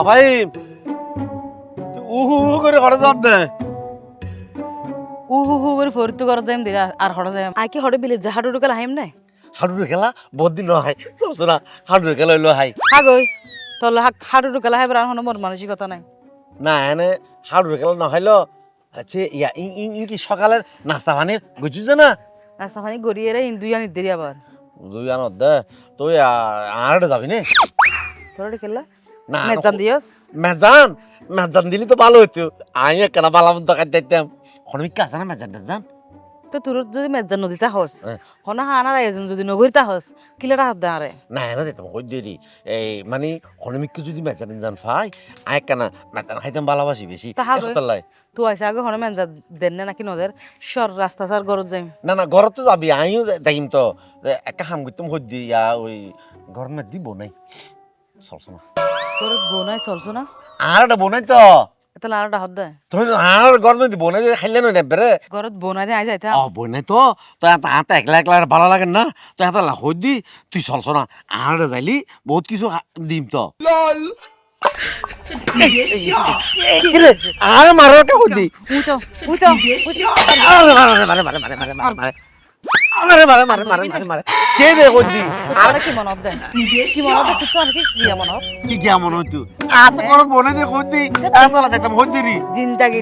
আভাই উহু উহু করে ঘরে যাত দে। উহু হু করে ফরিত করা যাইম দিরা আর হড়া যাইম আই কি হড়ে বিলে জাহাডু ঢুকাল হাইম নাই? হাডুর খেলা বদিন হাই চলছো না হাডুর খেলা হইল হাই। হাগই তোর হাক হাডু ঢুকাল হাইবার আর মোর মানসিকতা নাই। না এনে হাডুর খেলা না হইল আচ্ছা ইয়া ইং ইং কি সকালের নাস্তা পানি বুঝছিস যে না? রাস্তা ফানি গড়িয়ে রে ইন্দুই আনি দেরি আবার। দুই আনত দে তুই আর যাবি নে। তোর খেলা না মেজান দিয়স। মেজান মেজান দিলি তো ভালো হইতো। আমি একখানা বালাম দোকান দিতাম। খনমিকা আছে না মেজান টেজান তো তোর যদি মেজান নদীতা হস। হনা হানার এজন যদি নগরিতা হস কিলাটা হাত দে আরে না এনে যেতাম কই দেরি এই মানে খনমিককে যদি মেজান জান ফাই আই একখানা মেজান খাইতাম ভালোবাসি বেশি তা। এখতালাই তুই আইসা আগে হনে মেজা দেন না নাকি নদের সর রাস্তা সার গরজ যাইম। না না ঘরত তো যাবি আমিও যাইম তো। যে একটা হাম করতাম হই দি ইয়া ওই ঘর মে দিব নাই চলছো না তোর বোনাই চলছো না আর একটা বোনাই তো। এটা লাড়াটা হাত দে তুমি আর ঘর মে দিব নাই খাইলে নই নেবে ঘরত বোনাই দে আই যাইতা ও বোনাই তো তো এত হাতে একলা একলা আর ভালো লাগে না তো এত হই দি তুই চলছো না আর যাইলি বহুত কিছু হা- দিম তো আর মারো একটা হই দি উই তো উই তো আরে মারে মারে মারে মারে মারে মারে মারে আরে মারে মারে মারে মারে মারে। কে দে হই দি আর কি মনত দে কি মনত দে তুই তো আর কি দিয়া মনত কি কেমন হইতো? এত বড় বনে যে হই দি এত লা যাইতাম রি। জিন্দাগি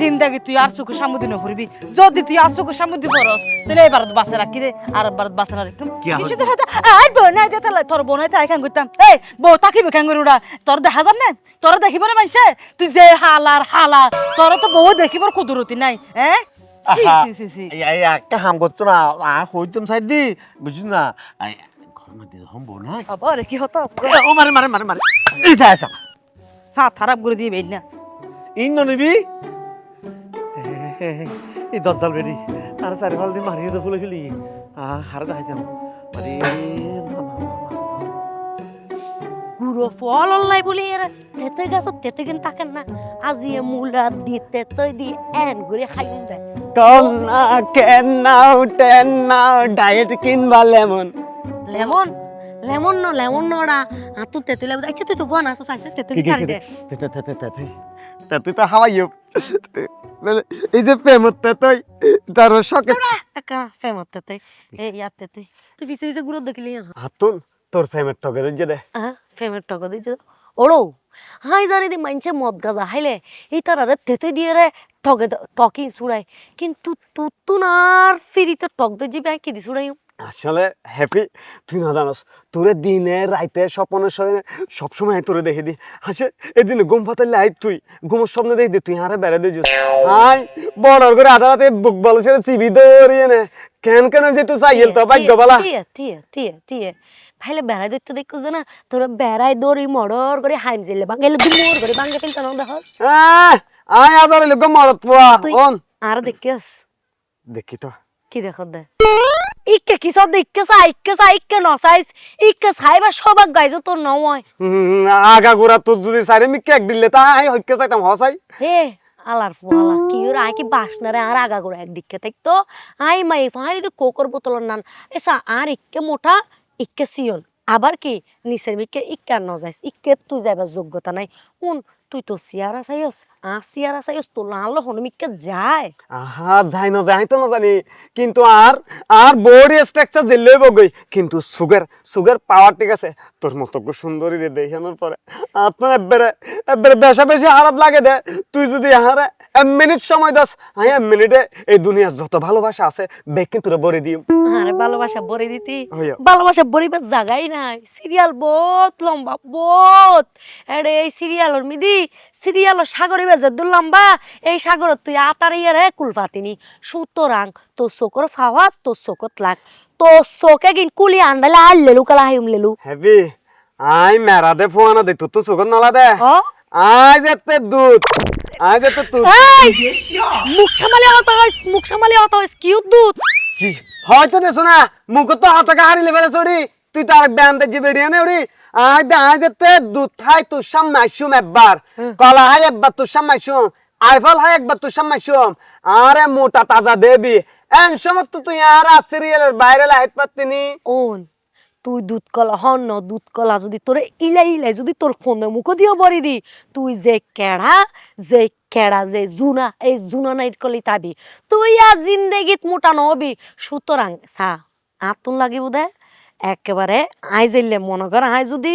জিন্দাগি তুই আর চোখের সামনে দিন ফুরবি যদি তুই আর চোখের সামনে দিব রস তাহলে এবার বাসে রাখি দে আর এবার বাসে না রাখতাম কিছু তোর হাতে? আই বনাই দে তাহলে তোর বনাইতে আই খান করতাম এই বউ তাকিবে খান করে উড়া? তোর দেখা যান না? তোর দেখিব না মাইছে? তুই যে হালার হালা তোর তো বউ দেখিবার কুদরতি নাই হ্যাঁ। এই এই একটা হাম করতো না আ হইতাম সাইড দি বুঝছিস না ঘর মধ্যে হম বউ না আবার কি হতো ও মারে মারে মারে মারে এই যা যা সাত খারাপ করে দিয়ে বেই না ইন নিবি এই দদ্দাল বেরি আর চারি ফাল দি মারিয়ে তো ফুলে ফুলি আ হারে দেখাইতাম গুড়ো ফল অল্লাই বলি এরা তেতে গাছত তেতে কিন্তু থাকেন না আজি মূলা দি তেতই দি এন করে খাই দেয় কম না কেন নাও টেন নাও ডায়েট কিনবা লেমন। লেমন? লেমন ন লেমন নড়া আতো তেতুলে আচ্ছা তুই তো ফোন আসো চাইছে তেতুলি খাই দে। তুই তো হাওয়াইও। এই যে প্রেমত তুই তার শখে একা ফেমত তেতই এ ইয়াত তেতই তুই পিছে পিছে গুড়ো দেখিলি হাতুন তোর প্রেমের টকে যে দে। হ্যাঁ ফেমের টক দিছ ওড়ো। হাই জানি দি মাইনছে মদ গাজা হাইলে। এই তার আরে তেতে দিয়ে রে টকে টকিং সুড়াই কিন্তু তুতুন আর ফিরিতে টক দে জিবে কি দি সুড়াই আসলে হ্যাপি তুই না জানোস তোরে দিনে রাইতে স্বপ্নের সময় তোরে দেখে দি। হাসে এদিন ঘুম ফাতাইলে আই তুই ঘুমের স্বপ্ন দেখি তুই হারে বেড়ে দিছিস আই বড় করে আধা রাতে বুক বল ছেড়ে চিবি দৌড়িয়ে নে কেন কেন যে তুই চাইল তো ভাগ্য বলা। টিয়ে টিয়ে টিয়ে টিয়ে। ভাইলে বেড়াই দইতে দেখো না তোরা বেড়াই দৌড়ি মডর করে হাইম জিলে বাঙ্গাইলে দুমোর করে বাঙ্গা ফেলতে না দেখো আয় আজারে লোক মরত পোয়া অন আর দেখিস দেখি তো কি দেখো দে ইকে কি সব ইকে সা ইকে সা ইকে নসাইস ইকে সাইবা সবাক গাইছো তোর নয় আগা গোড়া তোর যদি সাইরে মি কেক দিলে তা আই হইকে চাইতাম হসাই হে আলার ফুয়ালা কি ওর আই কি বাসনারে আর আগা করে একদিকে থাকতো আই মাই ফাই দি কোকর বোতলের নান এসা আর ইকে মোটা ইকে সিয়ন আবার কি নিচের বিকে ইকে আর নজাইস ইকে তুই যাইবার যোগ্যতা নাই উন তুই তো সিয়ারা চাইস আ সিয়ারা তো লাল হনমিকে যায়। আহা না তো না জানি কিন্তু আর আর বডি স্ট্রাকচার দিলে বগই কিন্তু সুগার সুগার পাওয়ার ঠিক আছে। তোর মতো সুন্দরী রে দেখানোর পরে। আর তো এবারে এবারে বেশা বেশি লাগে দে। তুই যদি হারে এক মিনিট সময় দাস এক মিনিটে এই দুনিয়ার যত ভালোবাসা আছে বেগ কিন্তু বরে দিম। আরে ভালোবাসা বরে দিতি। ভালোবাসা বরিবার জায়গাই নাই। সিরিয়াল বহুত লম্বা বহুত। আরে এই সিরিয়ালর মিদি সিরিয়ালর সাগরে বেজে লম্বা এই সাগরত তুই আতার ইয়ারে কুলপাতিনি সুতরাং তোর চোখর ফাওয়া তোর চোখত লাগ। তোর চোখে গিন কুলি আন্ডালে আর লেলু কালা হাইম লেলু। হেবি। আই মেরা দে ফোয়ানা দে তো সুগার নালা দে। আই যেতে দুধ আই যেতে তুই এই! মুখ সামালে হতা হইস মুখ সামালে হতা হইস কি উদ্দুত কি? হয়তো না মুখ তো হাতকে হারিলে ফেলে চড়ি তুই তার ব্যায়াম দে যে বেরিয়ে নে উড়ি। আই দে আই যেতে দুধ খাই তোর সামনে আইসুম একবার কলা হাই একবার তোর সামনে আইসুম আইফল হাই একবার তোর সামনে আইসুম আরে মোটা তাজা দেবি এন সময় তো তুই আর সিরিয়ালের বাইরে লাইট পাত্তিনি ওন তুই দুধ কলা হন ন দুধ কলা যদি তোরে ইলাই ইলাই যদি তোর ফোনে মুখ দিও বরি দি তুই যে কেড়া যে কেড়া যে জুনা এই জুনা নাইট কলি তাবি তুই আর জিন্দেগিত মোটা নবি সুতরাং সা আতুন লাগিব দে একেবারে আই যাইলে মনে কর আই যদি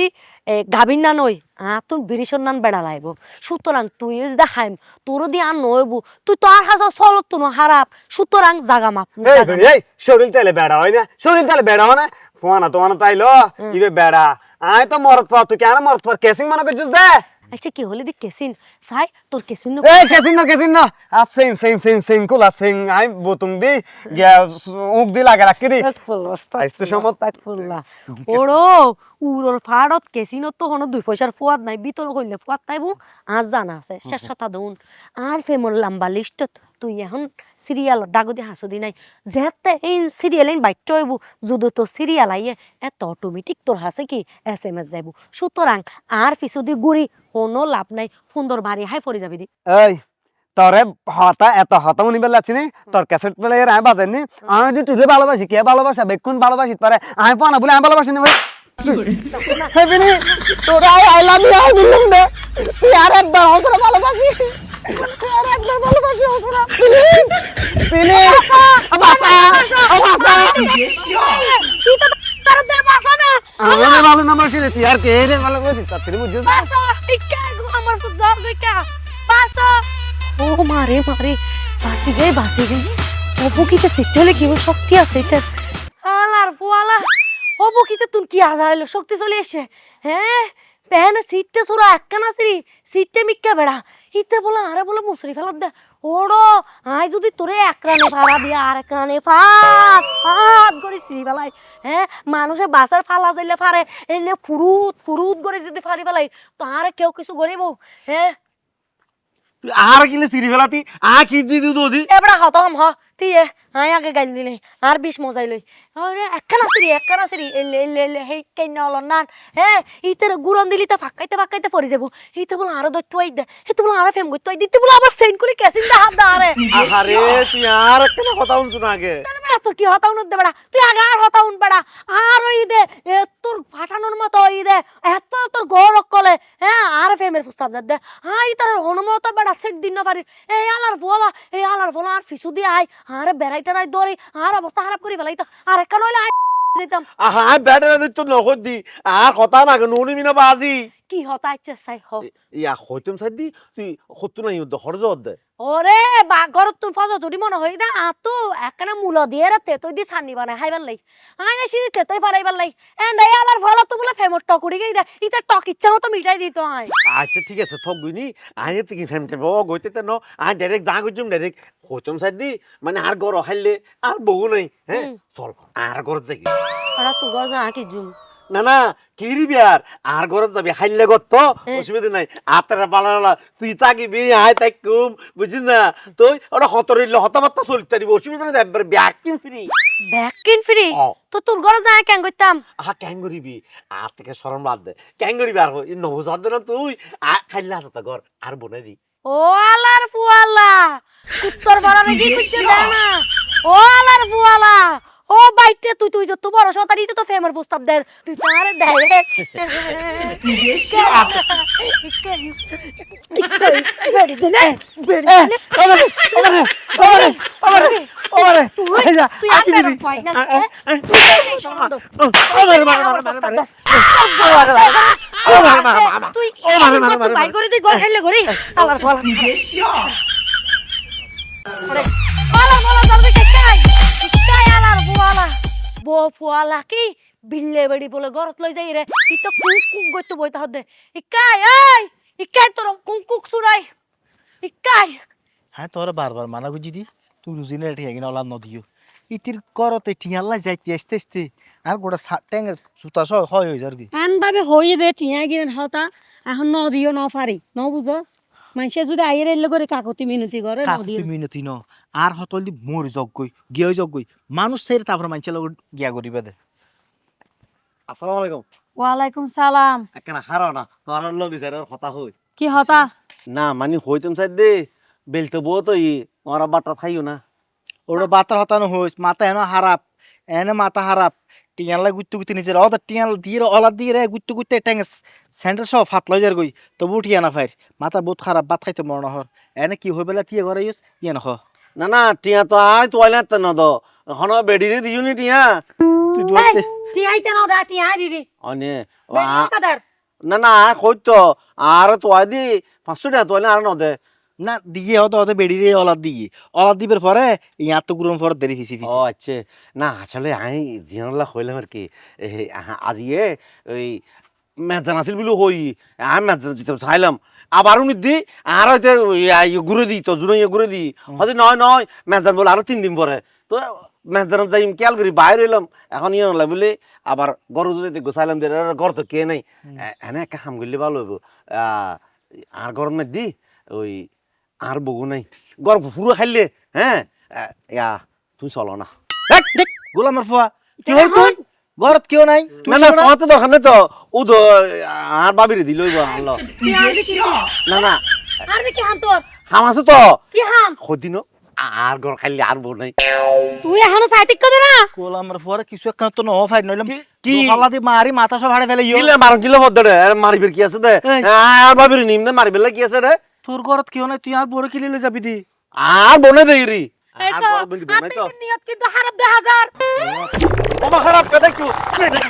গাভীর না নই হ্যাঁ তুই বিরিশর নান বেড়া লাগবো সুতরাং তুই যদি হাইম তোর দি আর নইব তুই তো আর হাজার চলত তো হারাপ সুতরাং জাগা মাপ শরীর তাইলে বেড়া হয় না? শরীর তাইলে বেড়া হয় না? তোমার তোমার তাইলো ইবে বেড়া। আয় তো মরত পাও তুই কেন মরত কেসিং মনে করছিস দে। আচ্ছা কি হলে দি কেসিন? সাই তোর কেসিন নো এই কেসিন না কেসিন না। আর সিং সিং সিং সিং কোলা সিং আই বোতুম দি উক দি লাগা রাখি দি। ফুল না ওড়ো উড়োর ফাড়ত কেসিনত তো হনো দুই পয়সার ফুয়াদ নাই ভিতর হইলে ফুয়াদ তাইবো আজ জানা আছে শেষ কথা দউন আর ফেমর লাম্বা লিস্টত তুই এখন সিরিয়াল ডাগদি হাসুদি নাই। যেতে এই সিরিয়াল ইন বাইট হইব যদি তো সিরিয়াল আইয়ে। এত অটোমেটিক তোর হাসে কি? এস এম এস যাইব সুতরাং আর পিছুদি গুড়ি কোনো লাভ নাই। সুন্দর বাড়ি হাই ফরি যাবি দি। এই তোরে হতা এত হতা উনি বেলাচ্ছি নি? তোর ক্যাসেট প্লে এর আমি বাজাইনি আমি যদি তুই ভালোবাসি কে ভালোবাসা? বেকুন ভালোবাসি? পারে আমি পানা বলে আমি ভালোবাসি না ভাই তোরা আই লাভ ইউ আই দিলাম দে। তুই আর একবার হতরা ভালোবাসি। তুই আর একবার ভালোবাসি হতরা প্লিজ প্লিজ বাসা বাসা তুই তো তার দে বাসা না? আমার ভালো নাম্বার ছিল তুই আর কে রে ভালোবাসি? তার থেকে বুঝছিস বাসা ইকা আমার তো যাও ইকা বাসা। ও মারে মারে বাসি গে বাসি গে। ও বুকিতে সিটলে কি শক্তি আছে এটা? আলার পোয়ালা। ও বুকিতে তুই কি আজাইলো শক্তি চলে এসে। হ্যাঁ? প্যান সিটটা সুরা, একখানা সিরি সিটটা মিক্কা বেড়া। ইতে বলে, আরে বলে মুসরি ফেলত দে। ওড়ো আই যদি তোরে একরানে ফাড়া দিয়া আর একরানে ফাত ফাত করে সিরি ফেলাই হ্যাঁ? মানুষে বাসার ফালা যাইলে ফারে এলে ফুরুত ফুরুত করে যদি ফারি ফেলাই তো আর কেউ কিছু করিব হ্যাঁ? তুই আর কিলে সিরি ফেলাতি আ কি দিদি দুদি? এবড়া হতম হ তুই এ আই আগে গাইল দিলে আর বিষ মজাই লই আরে একখানা সিরি একখানা সিরি এলে এলে এলে হেই কেন হলো না হে ইতের গুরন দিলি তা ফাকাইতে ফাকাইতে পড়ি যাব। হিতে বল আরও দত্ত আই দে হিতে বল আরও ফেম গইতো আই দিতে বল আবার সেন করে কেসিন দা হাত দা আরে আরে তুই আর একখানা কথা শুন আগে। তোর কি হতাউন দে বেড়া? তুই আগে আর হতাউন বেড়া। আর ওই দে তোর ফাটানোর মতো ওই দে, এত তোর গৌর কলে হ্যাঁ আর ফেমের প্রস্তাব দে দে। হাই, তোর হনুমত বেড়া সেট দিন পারি। এই আলার ফলা এই আলার ফলা আর ফিসু দিয়ে আই আর বেড়াইটা নাই দরে আর অবস্থা খারাপ করে ফেলাই তো। আর একখান হইলে আই যেতাম আহা ব্যাটারা দিত নখদ দি। আর কথা না নুনি মিনা বাজি কি হতা ইচ্ছে চাই হ। ইয়া হইতম সাইড দি তুই হত্তু নাই উদ্দ হরজ দে ওরে বাঘর তুই ফজ তুই মনে হই দা আতো একখানা মূল দিয়ে রে তেতই দি ছানি বানাই খাইবার লাই। আই আসি তেতই ফারাইবার লাই। এন্ড এই আলার ফলা তো বলে ফেমর টকুড়ি গই দে ইতা টক ইচ্ছা মতো মিটাই দিত আই আচ্ছা ঠিক আছে থক গুইনি। আই তুই কি ফেমতে ব গইতে তে ন। আই ডাইরেক্ট যা গইছুম ডাইরেক্ট হইতম সাইড দি মানে আর গর হাইলে আর বহু নাই হ্যাঁ। চল আর গর যাই ওরা তু গজা কি জুম। না না কিরি বিয়ার আর? গরত যাবি হাইলে গত। অসুবিধা নাই। আত্মারা বালালা তুই তাকিবি আয় তাই কুম বুঝিস না? তুই ওরা হতরিল হতাবার্তা চলতে পারিব অসুবিধা নাই একবার ব্যাকিং ফ্রি ব্যাকিন ফ্রি তো তোর ঘরে যায় কেন করতাম আহা ক্যাং করিবি আর থেকে সরম বাদ দে। ক্যাং করিবি আর নবজাত না তুই। আর খাইলে আছে তো ঘর আর বনে দি। ও আলার ফুয়ালা কুত্তর বড় কুত্তে দেয় না ও আলার ফুয়ালা ও বাইটে তুই তুই তো বড় সতারি তো ফেমার প্রস্তাব দে তুই তো আরে দেয় তুই আই যা তুই মারে বাইর করে তুই গল খাইলে ঘরে আলার আলার ফুয়ালা বো ফুয়ালা কি? বিল্লে বেড়ি বলে ঘরত লই যাই রে ই তো কুক কুক গইতে বইতে হদে ইকাই এই! ইকাই তোর কুক কুক সুরাই ইকাই! হ্যাঁ তোর বারবার মানা গুজি দি। তুই রুজিনে ঠিক কিনা ওলা নদিও। ইতির করতে টিয়াল্লাই যাইতে আসতে আসতে। আর গোটা ট্যাঙ্গের জুতা সহ হয় হয়ে যার কি এন ভাবে হইয়ে দে টিয়া গিরেন হতা এখন ন দিও ন পারি ন বুঝো? মানুষে যদি আইয়ের এলে করে কাকতি মিনতি করে কাকুতি মিনতি ন। আর হতলি মোর যজ্ঞই গিয়ে যজ্ঞই। মানুষ সেই তারপর মানুষের লগত গিয়া করিবে দে। আসসালামু আলাইকুম। ওয়ালাইকুম সালাম। একখানা হারাও না তোর লগ বিচার কথা হই। কি হতা? না মানে হইতম সাইড দে বেলতে বউ তো ই ওরা বাটা খাইও না। ওটা বাতার হতানো হইস মাথা এনে হারাপ এনে মাথা হারাপ। টিয়ানলা গুত্তু গুত্তু নিজের অদা টিয়ান দিয়ে অলা দিয়ে রে গুত্তু গুত্তু ট্যাঙ্গে স্যান্ডেল সব ফাত লই যার গই। তবু টিয়ানা ফাইর। মাথা বহুত খারাপ বাত খাইতে মরণ হর এনে কি হই বেলা টিয়া ঘরে ইউস ইয়ে না হ না না টিয়া তো আয় তো আইলে তো নদ। হন বেডিরে দিজুনি টিয়া। তুই দুয়াতে টিয়াইতে ন দা টিয়াই দিদি। অনে না। না কই তো আর তো আই দি পাঁচশো টাকা তো আইলে আর নদে। না দিয়ে হতো হতো বেড়ি রে অলাদ দিয়ে। অলাদ দিবের পরে তো গুরুন পরে দেরি ফিসি ও ফিসি আচ্ছা। না আসলে আমি জিয়ানলা হইলাম আর কি এই আহা- আজিয়ে ওই মেজান আছিল বলে হই আমি মেজান যেতে চাইলাম। আবার উনি দি আর হয়তো ঘুরে দিই তো জুড়ে ঘুরে দিই হয়তো নয় নয় মেজান বলে আরও তিন দিন পরে। তো মেজান যাই খেয়াল করি বাইরে এলাম এখন ইয়ে নলা বলে আবার গরু যদি গোসাইলাম যে ঘর তো কে নাই? এনে একটা কাম করলে ভালো হইব। আহ, আর গরম দি ওই আর বগু নাই। গরম পুরো খাইলে হ্যাঁ ইয়া তুই চলো না। গোলামের ফুয়া কি হল তুই ঘরত কেউ নাই? না না তোমার তো দরকার নেই তো। ও তো আর বাবিরে দিল আনলো না না। আর দেখি হাম তোর হাম আছে তো। কি হাম? সদিন আর ঘর খাইলে আর বউ নাই। তুই এখনও সাইতিক কর না। গোলামের ফুয়ারে কিছু একখান তো ন ফাইট নইলাম কি? দোকালা দি মারি মাথা সব হাড়ে ফেলে ইয়ো। কিলে মারন কিলে হদ দে? মারিবের কি আছে দে। আর বাবিরে নিম দে মারিবেলা কি আছে রে তোর ঘরত কেউ নাই তুই আর বড় কিলি লই যাবি দি আর বনে দেই রি এই আর বড় ঘর বন্ধু বনাই তো আপনি নিয়ত কিন্তু খারাপ দেখা হাজার ওমা খারাপ কে দেখু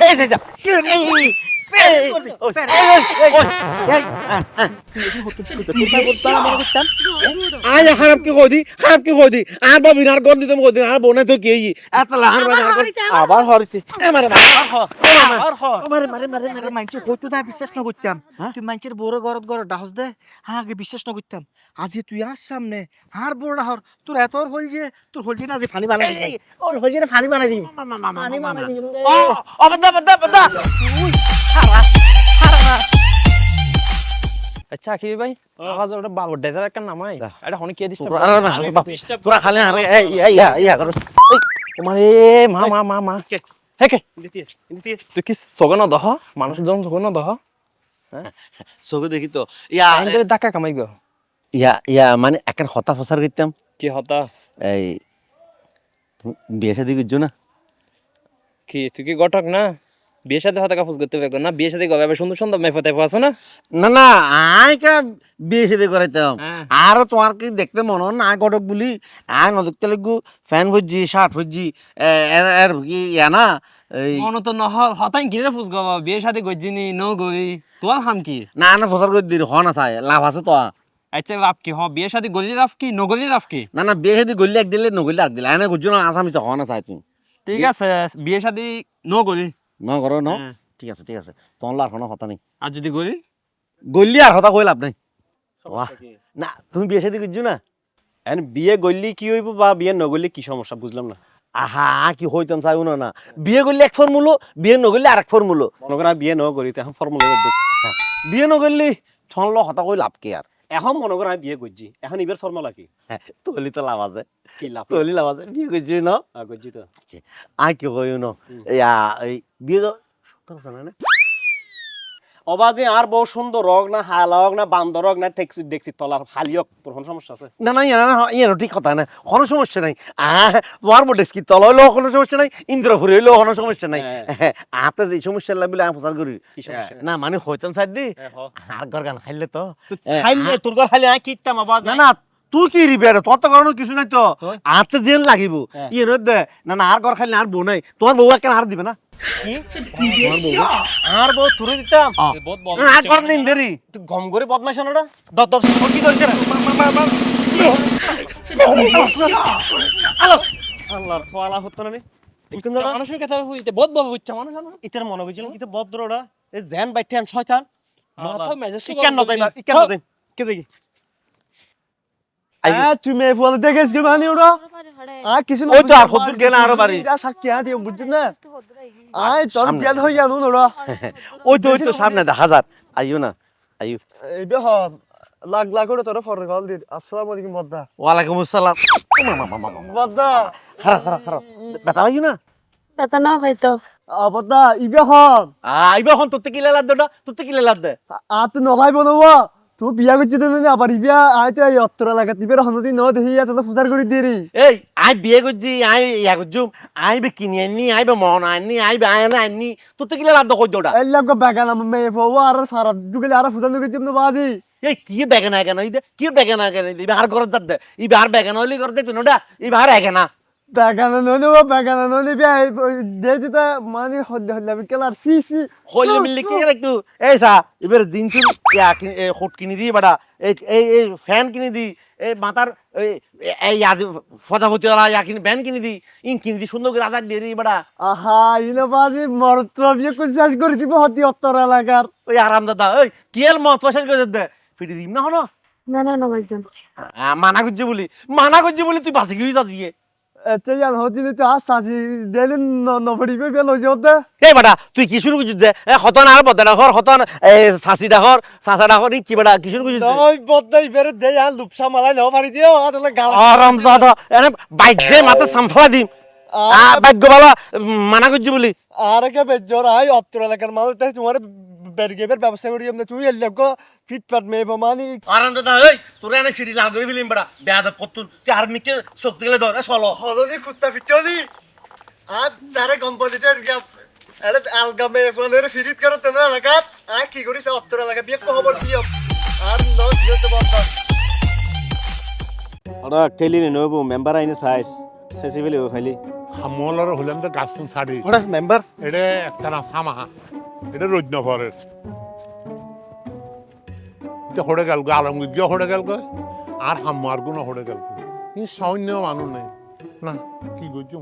এই যা আজ খারাপ কি কই দি খারাপ কি কই দি আর বাবি আর গন দিতে কই দি আর বনে তো কি এত লাহার আর আবার হরিতে এ মারে মারে মারে মারে মারে মাইনছে কইতো না বিশ্বাস না করতাম তুই মাইনছের বড় ঘরত ঘর ডাহস দে হ্যাঁ আগে বিশ্বাস না করতাম আজি তুই আর সামনে আর বড় ডাহর তোর এত হল যে তোর হল যে না যে ফানি বানাই ওর হল যে ফানি বানাই দিবি ফানি বানাই দিবি ও আচ্ছা কি ভাই? আওয়াজ ওটা বাবু ডেজার একটা নামাই। এটা হনি কে দিছ তোরা খালি আরে এই এই করো মা মা মা মা। হে কে? তুই কি সগন দহ মানুষ জন সগন দহ সবে দেখি তো। ইয়া কামাই গো। ইয়া ইয়া মানে একার হতা ফসার করতাম কি হতা? এই বিয়ে শাদি করছ না? কি তুই কি গটক না? বিয়ে সাথে হতা কাপুজ করতে পারব না? বিয়ে সাথে গবে সুন্দর সুন্দর টাইপ আছে না? না না আই কা বিয়ে শাদি করাইতাম হ্যাঁ। আর তোমার কি দেখতে মনে না? গটক বলি আই নদকতে লাগু ফ্যান ভুজি শার্ট ভুজি এর কি ইয়া না? মনে তো নহ হতাই গিরে ফুস গো বিয়ে সাথে গজিনি ন গই তোর হাম কি? না না ফসার করে দিই হ না চাই লাভ আছে তো আচ্ছা লাভ কি? হ বিয়ে সাথে গলি লাভ কি নগলি লাভ কি? না না বিয়ে শাদি গলি এক দিলে নগলি আর দিলে গুজো না আসামি না চাই তুমি। ঠিক আছে বিয়ে সাথে ন গলি ন করো ন? হ্যাঁ। ঠিক আছে ঠিক আছে। তোমার আর কোনো কথা নেই আর যদি গলি? গলি আর কথা কই লাভ নাই। বাহ। না তুমি বিয়ে শাদি করছ না। এন বিয়ে গললি কি হইব বা বিয়ে নগলি কি সমস্যা বুঝলাম না। আহা কি হইতাম চাইও না না। বিয়ে করলে এক ফর্মুলো বিয়ে নগরলে আর এক ফর্মুলো মনে করা বিয়ে ন করি এখন ফর্মুলা বিয়ে নগরলে ছনলো হতা কই লাভ কি আর এখন মনে করো আমি বিয়ে করছি এখন ইবের ফর্মুলা কি হ্যাঁ, তলি তো লাভ আছে। কি লাভ? তলি লাভ আছে বিয়ে করছি ন? করছি তো। আই কি কই ন? ইয়া এই বিয়ে তো না না? অবাজে আর বউ সুন্দর রগ না হালা রগ না বান্দর রগ না টেক্সি ডেক্সি তলার হালিয়ক তোর কোনো সমস্যা আছে? না না ইয়া না ইয়া ঠিক কথা না কোনো সমস্যা নাই। আহ তোমার মোটে কি তল হইলেও কোনো সমস্যা নাই ইন্দ্রপুরি হইলেও কোনো সমস্যা নাই। আতে আপনি যে সমস্যা লাগবে আমি প্রচার করি। কি সমস্যা? না মানে হইতাম সাইড দি হ্যাঁ, আর ঘর গান খাইলে তো। খাইলে তোর ঘর খাইলে কি কিতাম আবাজ না না তুই কি রিবে তোর তো কারণ কিছু নাই তো? আতে জেল লাগিব। ইয়ে নয় দে না না আর ঘর খাইলে আর বউ নাই। তোমার বউ কেন আর দিবে না? আর বউ তুলে দিতাম। আর ঘর নিন দেরি। তুই গম করে বদমাইশ না। কি দরকার আল্লাহর পালা হতো না মানুষের কথা হইতে বহুত বল হচ্ছে মানুষ ইতার মনে কিন্তু জেন বাইটেন শয়তান। মাথা মেজাজ গরম নজাই করবি। ইকান নজাই। কে যাই তুই মেয়ে ফুয়াল কি মানে ওরা? আর কিছু ওই তো আর হদ্দুর গেলে আরও বাড়ি। যা সাক্ষী আদি বুঝছিস না? আয় তোর জেল হয়ে যাব ওরা ওই তো ওই তো সামনে দে হাজার। আইও না আইও। এই লাখ লাখ করে তোর ফর কল দি। আসসালামু আলাইকুম বদ্দা। ওয়ালাইকুম আসসালাম। বদ্দা। খারাপ খারাপ খারাপ বেতা আইও না? বেতা না হয়তো আ বদ্দা ইবে হ আইবা হন তোতে কি লাদ দে তোতে কি লাদ দে? আ তুই নভাই বনবো তুই বিয়া করছিস তো না আবার বিয়া? আয় তো এই অত্তর এলাকা তুই হনতি ন দেখি এত পূজার করে দিয়ে এই আই বিয়ে করছি আই ইয়া করছু। আই বে কিনি আননি আই বে মন আননি আই বে আয়না আননি। তোর তো কিলে রাত কই দোটা এই লোক বেগান আমার মেয়ে পাবো আর সারা যুগলে আর পূজা করে চিমতো বাজি। এই কি বেগানা কেন ইদে কি বেগানা কেন ইবে আর ঘর যাত দে। ইবে আর বেগানা হইলি ঘর যাইতো না ইবে আর একেনা বেগান ননি ও বেগান ননি বিয়া দেখি তো মানে হল্লে হল্লে আমি কেলার সি সি হইলে মিললে কি করে একটু এই সা এবার জিন চুন হোট কিনে দিই বাড়া এই এই এই ফ্যান কিনে এই এই ওলা ইয়া কিনে কিনে ইন কিনে সুন্দর দিয়ে বাড়া আহা ইনো বাজি মরত্র বিয়ে শেষ করে দিব হতি অত্তর এলাকার ওই আরাম দাদা ওই কি এর মত করে দে ফিটি দিম না হলো না না না ভাইজান মানা করছে বলি মানা করছে বলি তুই বাসি গিয়ে যাস বিয়ে এতে জান হতি তো আজ সাজি দেলিন নফড়িবে বেল হইছে ওতে এই বাটা তুই কি শুরু করছিস যে এ হতন আর বদনা ঘর হতন এই সাসি ডাকর সাসা ডাকর কি বাটা কি শুরু করছিস ওই বদ্দাই বেরে দে জান লুপসা মালাই নাও পারি দিও আদলে গালা আরাম দাদা এনে বাইজে মাথা সামফলা দিম। ভাগ্য মানা করছি বলি। আর কে বেজর আই অত্তর এলাকার মানুষ তাই তোমার বেরগেবের ব্যবস্থা করি আমরা তুই এর লোক ফিটফাট মেয়ে মানি। আরাম দাদা এই তোর এনে সিঁড়ি লাগ ধরে ফেলিম বাড়া। বেয়াদব কতুন তুই আর মিকে শক্তি গেলে ধর চলো। হলদি কুত্তা ফিটো দি আর তারে কোম্পানি চাই গিয়া আরে আলগা মেয়ে ফলের ফিরিত করো তেন এলাকাত। আই কি করিস অত্তর এলাকা বিয়ে খবর দিও আর ন দিতে বন্ধ। ওরা খেলি নে নবু মেম্বার আইনে সাইজ সেসি ফেলি খালি হামলার হলাম তো গাছ ছাড়ি মেম্বার এটা একটা না সামা এটা রোজ নগরের তো হড়ে গেল গো আলমগীর গিয়ে হড়ে গেল গো? আর হাম্মারগুলো হড়ে গেল গো। ই সৈন্য মানুষ নেই না কি করছ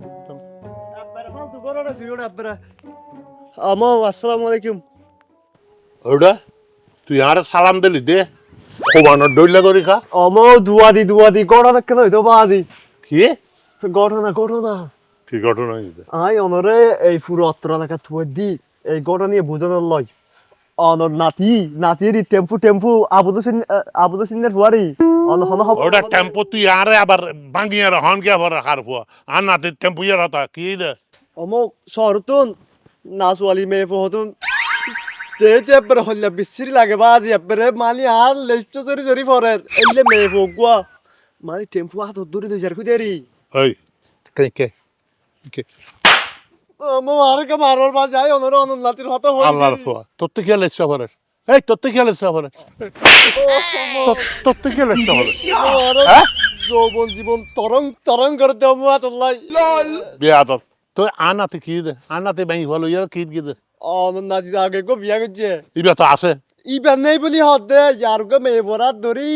আমো আসসালামু আলাইকুম। ওটা তুই আর সালাম দিলি দে। খোবানোর দইলা করি খা আমো দুয়াদি দুয়াদি গড়া কেন হইতো বাজি কি? ঘটনা ঘটনা কি ঘটনা হয়েছে আই অনরে এই পুরো অত্তর এলাকা থুয়ে দি এই ঘটনা নিয়ে বোঝানোর লয় অনর নাতি নাতির টেম্পু টেম্পু আবুদু সিন আবুদু সিনের ফুয়ারি অন হন হব ওটা টেম্পো তুই আর আবার ভাঙিয়ে হন কে ভরে খার ফুয়া আর না তুই টেম্পু ইয়ে হতা কি দে অমো শহরতুন নাসওয়ালি মেয়ে ফহতুন তেতে এবার হল্লা বিশ্রী লাগে বাজি এবার মালি আর লেস্ট ধরে ধরি ফরের এলে মেয়ে ফগুয়া মালি টেম্পু হাত ধরে দুই জার খুদেরি কে কে কে? অমো আর কে মারর বা যায় অনর অনন হত হই আল্লাহর ফুয়া তোর তো কে লেচ্ছা এই তোর তো কে লেচ্ছা তোর তো কে লেচ্ছা হ্যাঁ? যৌবন জীবন তরং তরং করে দেও মুয়া তোলাই বেয়াদব। তো আনাতে কি দে? আনাতে বাই হলো ইয়ার কি কি দে? আগে গো বিয়া করছে। ইবে তো আছে। ইবা নেই বলি হদ দে ইয়ার গো মেয়ে বড়া ধরি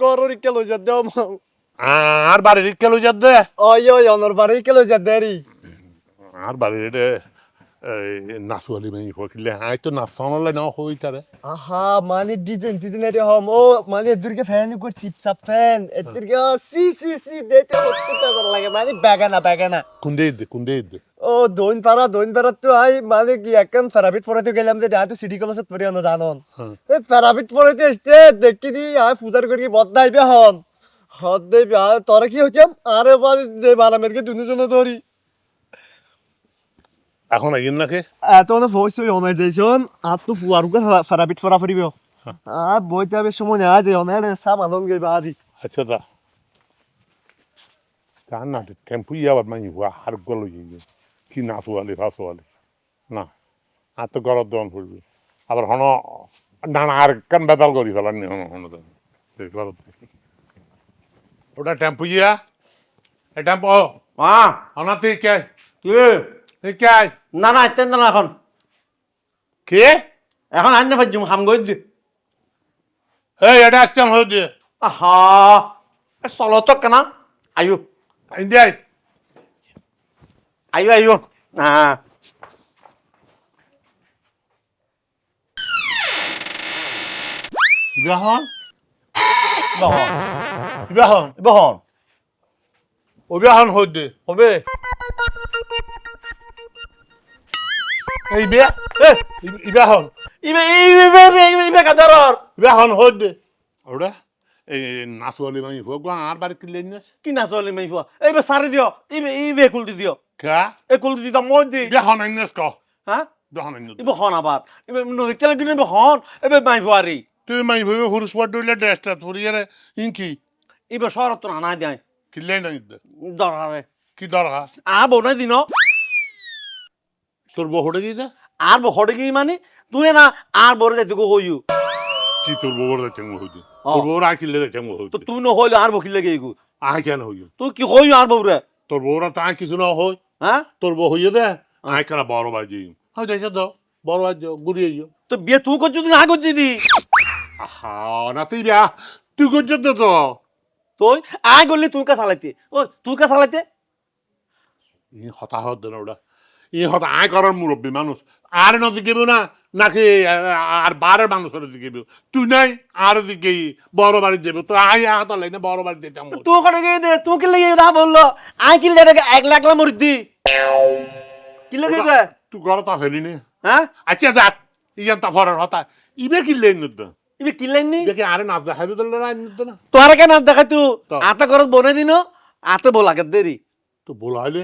গরর কে লই যা দেও মাও আর বাড়ির কে লই যা দে। ওই ওই অনর বাড়ি কে লই যা দেরি আর বাড়ির দে নাচুয়ালি বাই হকিলে আই তো নাচনলে না হই তারে। আহা মানে ডিজাইন ডিজাইন এর হম। ও মানে এদুরকে ফ্যান কর চিপচাপ ফ্যান এদুরকে সি সি সি দেতে তার লাগে মানে বাগানা বাগানা। কুন্দে দে কুন্দে দে ও দোন পারা দোন পারা তো আই মানে কি একদম ফেরাবিট পড়াতে গেলাম যে রাত সিটি কলেজত পড়ি অন জানন। হ্যাঁ। এই ফেরাবিট পড়াতে আসতে দেখি দি আই পূজার করি বদনাইবে হন। হদ তোরা কি হচ্ছে আরে বাদ যে বারামেরকে দুজনে ধরি এখন আইন নাকি এত না ভয়েস অনাইজেশন আর তো ফুয়ারুকে ফেরাবিট ফরা ফুরিব আর বইতে হবে সময় নেওয়া যায় অনেক সামালন গেবে আজি আচ্ছা তা তা না টেম্পু ইয়াবার মাই হুয়া আর গলো ইয়ে কি নাচুয়ালি ফাঁসুয়ালি না আর তো দন ফুলবি আবার হন ডানা আর কান বেতাল করি ফেলার নি হন হন গরত ওটা টেম্পু ইয়া এই টেম্পু মা। হনা তুই কে? কি তুই কে? না না আইতেন না এখন। কে? এখন আইনে ফাইজুম হাম গই দি। এই এটা একদম হয়ে দিয়ে। আহা চলো তো কেনা। আয়ু ইন্ডিয়ায় আয়ু আয়ু হ্যাঁ বিবাহন বহন বিবাহন বহন অবিবাহন হয়ে দে হবে। এই বিয়া এ বিবাহন ইবে ইবে ইবে ইবে কাদারর। হয়ে দে ওটা এই নাচুয়ালি মাই হোক আর বাড়ি কিনলে নিস কি না চলে মাই ফুয়া এইবে সারি দিও। ইবে ইবে কুলটি দিও। কা? এ কুলটি দিতা মই দি বিবাহন আইনস ক। হ্যাঁ? বিবাহন আইনস ইবে হন আবার। ইবে নদী কিনে ইবে হন। ইবে মাই ফুয়ারি তুই মাই ভাবে হুরুস পর ডইলে ড্রেসটা ধরি আরে ইনকি এবার শহর তো আনাই দেয় কিল্লাই না ইদ্দে দরকারে কি দরকার আর বনাই দিন তোর বহুটা গিয়ে আর হটে কি মানে তুই না আর বড় যাইতে গো হইউ কি তোর বউর যাইতে হইতে ও। তোর বউর আকিলে যাইতে তো হইতে তুই ন হইলে আর বকিল লাগে গু আয় কেন হইও তুই কি হইউ আর বউরে তোর বউরা তা কিছু না হই হ্যাঁ তোর বউ হইয়ে দে আয় কেন বড় বাজি হয় যাইছে দাও বড় বাজ ঘুরিয়ে যাও তো বিয়ে তুই করছিস না করছিস দি আহা না তুই বিয়া তুই করছিস তো তো? তুই? আয় করলি তুই কা চালাইতে। ও তুই কা চালাইতে। ই হতাহত দেন ওটা। ই হতা আয় করার মুরব্বী মানুষ। আর না দিকে না নাকি আর বারের মানুষের দিকে তুই নাই আর দিকে বড় বাড়ি যাবে তো আয় হাত লাইনে বড় বাড়ি যেতাম তুই ওখানে গিয়ে দে তুই কি লেগে না বলল। আয় কি লেগে এক লাখ লাখ মরি দি কি লেগে দে তুই ঘরত আসলি নে। হ্যাঁ? আচ্ছা যাক ইয়ান তা ফরের হতা। ইবে কি নদ ইবে কি লাইন নি? ইবে আরে নাচ দেখাবি তো না নদ না? তোরা কেন দেখা তুই তো। আতা করত বনে দিন আতে বলাকে দেরি তো বলাইলে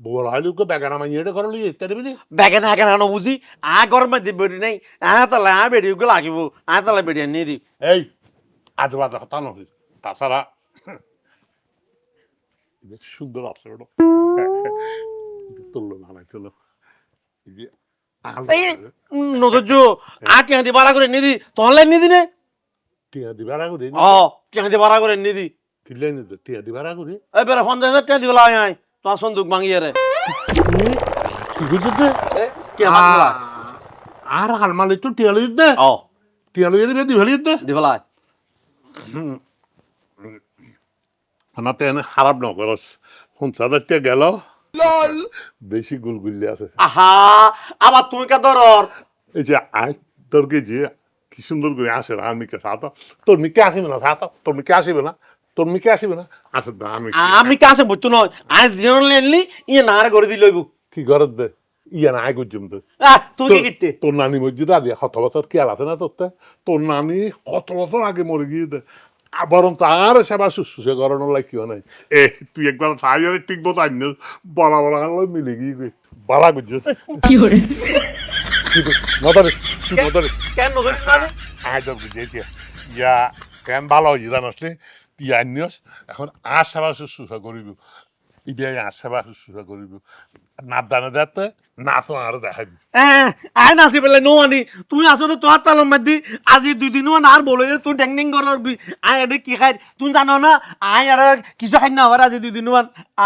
বলাইলে ওকে বেগানা মাইয়েটা করলি ইত্যাদি বুঝি ব্যাগে না কেন আনো বুঝি আ গরম দি বেড়ি নাই আ তালা আ বেড়ি গুলো লাগিব আ তালা বেড়ি নিয়ে দি এই আজ বাদ হতা নয় তাছাড়া সুন্দর আছে ওটা তুললো না তুলো এই যে আলো এই আ টিয়া দি বাড়া করে নিয়ে দি। লাইন নিয়ে নে। টিয়া দিন ও টিয়া দি বাড়া করে নিয়ে দি। কিলে নি টিয়া দিবার আগে দিন এবারে পঞ্চাশ হাজার টিয়া দিবলা আয় আয়। তোমার সন্দুক ভাঙিয়ে রে। কি বুঝতে টিয়া ভাঙলা আর হালমালি তো টিয়া লই দে। ও টিয়া লই দিবে দিবালি দে। দিবলা আনাতে এনে খারাপ নকরস টিয়া গেল। বেশি গুলগুলি আছে। আহা আবার কা দরর। এই যে আজ তোর কে যে কি সুন্দর করে আসে না আমি কে সাথে তোর মিকে আসিবে না সাথে তোর মিকে আসিবে না তোর মিকে আসিবে না। আসে না আমি আমি বুঝতো নয়। আজ জিরো লেনলি ইয়ে নারে করে কি ঘরত দে? ইয়া না দে। আহ তুই কি কিতে তোর নানি মসজিদ আদি কত বছর খেয়াল আছে না তোর তোর নানি কত বছর আগে মরে গিয়ে আর বরং তার সেবা শুশ্রূষা করানোর লাগে কেউ নাই এ তুই একবার সাইয়ারে ঠিক মতো আইন বড়া বড়া হলো মিলে গিয়ে বাড়া গুজ কি করে নদরে তুই নদরে কেন নজর মানে আয় বুঝেছি ইয়া কেন ভালো হয়েছে জানাস তুই আনিস এখন আর সেবা শুশ্রূষা করিব ইবিআই আর সেবা শুশ্রূষা করিব না দানে যাতে নাচ আর দেখাবি আয় নাসি পেলে নো আনি। তুই আসলে তো হাত তালম মাদি আজি দুই দিনও আর বলে তুই ট্যাং ট্যাং করার আয় এটা কি খাই তুই জানো না? আয় আর কিছু খাই না আবার আজি দুই দিন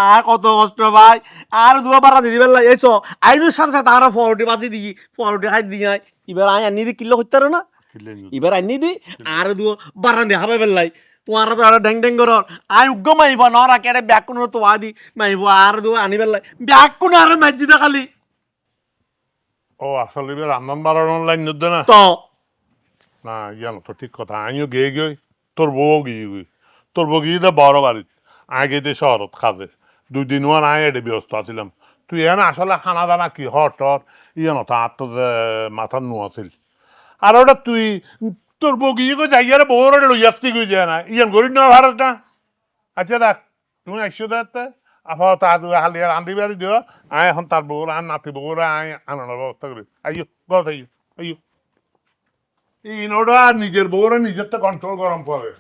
আর কত কষ্ট ভাই আর দুয়া বারা দিদি বেলা এসো আইনের সাথে সাথে আর ফরটি বাজি দিই ফরটি খাই দিই আয় এবার আয় আনি দি কিলো করতে না? এবার আনি দি আর দু বারান দেখা পাই বেলাই তোমার তো আর ড্যাং ড্যাং করর আই উগ্গ মাইব নরা কেড়ে ব্যাগ কোনো তো আদি মাইব আর দু আনি বেলাই ব্যাগ কোনো আর মাইজি দে খালি। ও আসলে এবার রান্নান বাড়ানোর লাইন নদ্দে না? তো। না জানো তো ঠিক কথা। আমিও গিয়ে গই তোর বউ গিয়ে গই তোর বউ গিয়ে দে বড়। বাড়িত আগে দে শহরত খাজে দুই দিন ওয়ান আয় এডে ব্যস্ত আছিলাম। তুই এন আসলে খানা দানা কি হর টর ইয়ানো তার তো মাথার নো আছিল আর ওটা তুই তোর বউ গিয়ে গো যাই আরে বউর লইয়াস্তি গই যায় না। ইয়ান গরিব না ভারত না আচ্ছা দেখ তুমি আইসো দেখতে আপাতত তা তুই হালি আর আন্দি বাড়ি দিও। আয় এখন তার বউর আর নাতি বউর, আয় আনানোর ব্যবস্থা করি। আইও গত আইও আইও এই নোটা নিজের বউরে নিজের তো কন্ট্রোল গরম করে।